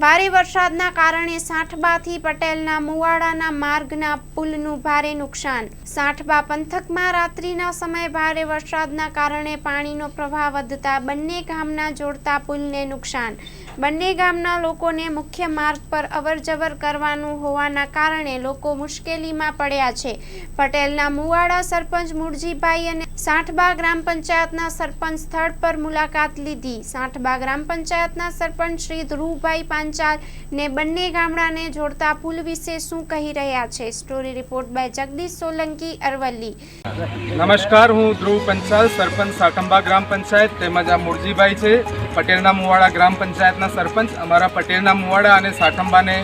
ભારે વરસાદના કારણે સાઠબાથી પટેલના મુવાડાના માર્ગના પુલનું ભારે નુકસાન. સાઠબા પંથકમાં રાત્રિના સમયે ભારે વરસાદના કારણે પાણીનો પ્રવાહ વધતા બંને ગામના જોડતા પુલને નુકસાન. બંને ગામના લોકોને મુખ્ય માર્ગ પર અવરજવર કરવાનું હોવાના કારણે લોકો મુશ્કેલીમાં પડ્યા છે. પટેલના મુવાડા સરપંચ મુરજીભાઈ અને સાઠબા ગ્રામ પંચાયતના સરપંચ સ્થળ પર મુલાકાત લીધી. સાઠબા ગ્રામ પંચાયતના સરપંચ શ્રી ધ્રુવભાઈ પાંચાલ ને બંને ગામડાને જોડતા પુલ વિશે શું કહી રહ્યા છે? Story report by Jagdish Solanki, Aravalli. નમસ્કાર, હું ધ્રુવ પંચાલ, સરપંચ સાકંબા ગ્રામ પંચાયત તેમજ આ મુરજીભાઈ છે. પટેલના મુવાડા ગ્રામ પંચાયતના સરપંચ. અમારા પટેલના મુવાડા અને સાકંબાને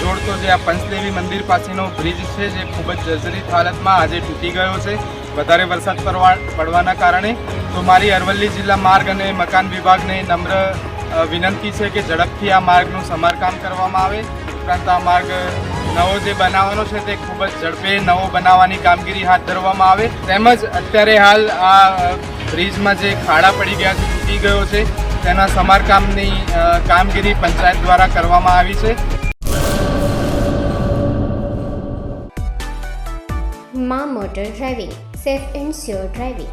જોડતો જે આ પંચદેવી મંદિર પાસેનો બ્રિજ છે, જે ખૂબ જ જર્જરિત હાલતમાં આજે તૂટી ગયો છે. વધારે વરસાદ પડવા પડવાના કારણે. તો મારી અરવલ્લી જિલ્લા માર્ગ અને મકાન વિભાગને નમ્ર વિનંતી છે કે ઝડપથી આ માર્ગનું સમારકામ કરવામાં આવે. ઉપરાંત આ માર્ગ નવો જે બનાવવાનો છે તે ખૂબ જ ઝડપે નવો બનાવવાની કામગીરી હાથ ધરવામાં આવે. તેમજ અત્યારે હાલ આ બ્રિજમાં જે ખાડા પડી ગયા છે, તૂટી ગયો છે, તેના સમારકામની કામગીરી પંચાયત દ્વારા કરવામાં આવી છે. મા motor driving, safe and sure driving.